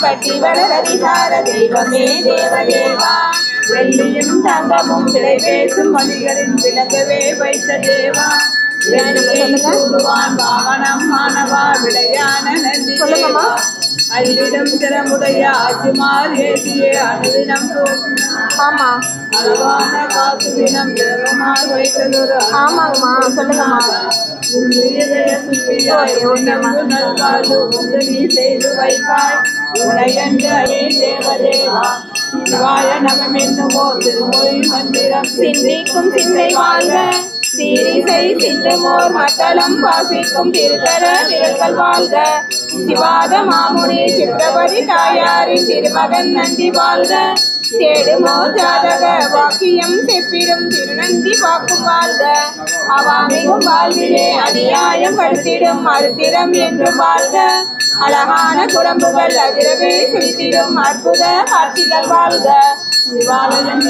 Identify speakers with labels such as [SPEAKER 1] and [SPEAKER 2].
[SPEAKER 1] பட்டி வளரதிகார தெய்வமே தேவதேவா. வெள்ளியும் தங்கமும் விலை பேசும் மொழிகளின் விளக்கவே வைத்த தேவா. வாகனம் மாணவா விளையான நன்றி
[SPEAKER 2] சொல்லுங்கம்மா.
[SPEAKER 1] அள்ளிடம் திறமுடைய ஆட்சிமார் ஏசிய அணுவினம்
[SPEAKER 2] ஆமா.
[SPEAKER 1] அளவான காசுவினம் திறமார் வைத்ததொரு
[SPEAKER 2] ஆமாங்கம்மா. சொல்லுங்கம்மா. ஓகே, ஓகேம்மா.
[SPEAKER 1] நல்வாழ்வு ஒன்று நீ செய்து வைப்பாய். உனையன்று தேவதேவா சிவாய நமம் என்னுமோ திருமொழி மந்திரம்
[SPEAKER 2] சிந்திக்கும் சிந்தை வாழ்க. சீரிசை சிந்துமோர் மத்தளம் வாசிக்கும் திருத்தர திரள்கள் வாழ்க. சிவாத மாமுனி சித்திரபதி தாயாரின் திருமகன் நந்தி வாழ்க. தேடுமோ ஜாதக வாக்கியம் செப்பிடும் திருநந்தி வாக்கும் வாழ்க. அவாமிகும் வாழ்விலே அநியாயம் படுத்திடும் மறுத்திடம் என்று வாழ்க. அழகான குழம்புகள் அதிரவே செலுத்திடும் அற்புத காட்சிகள் வாழ்க.
[SPEAKER 1] சிவாலயம்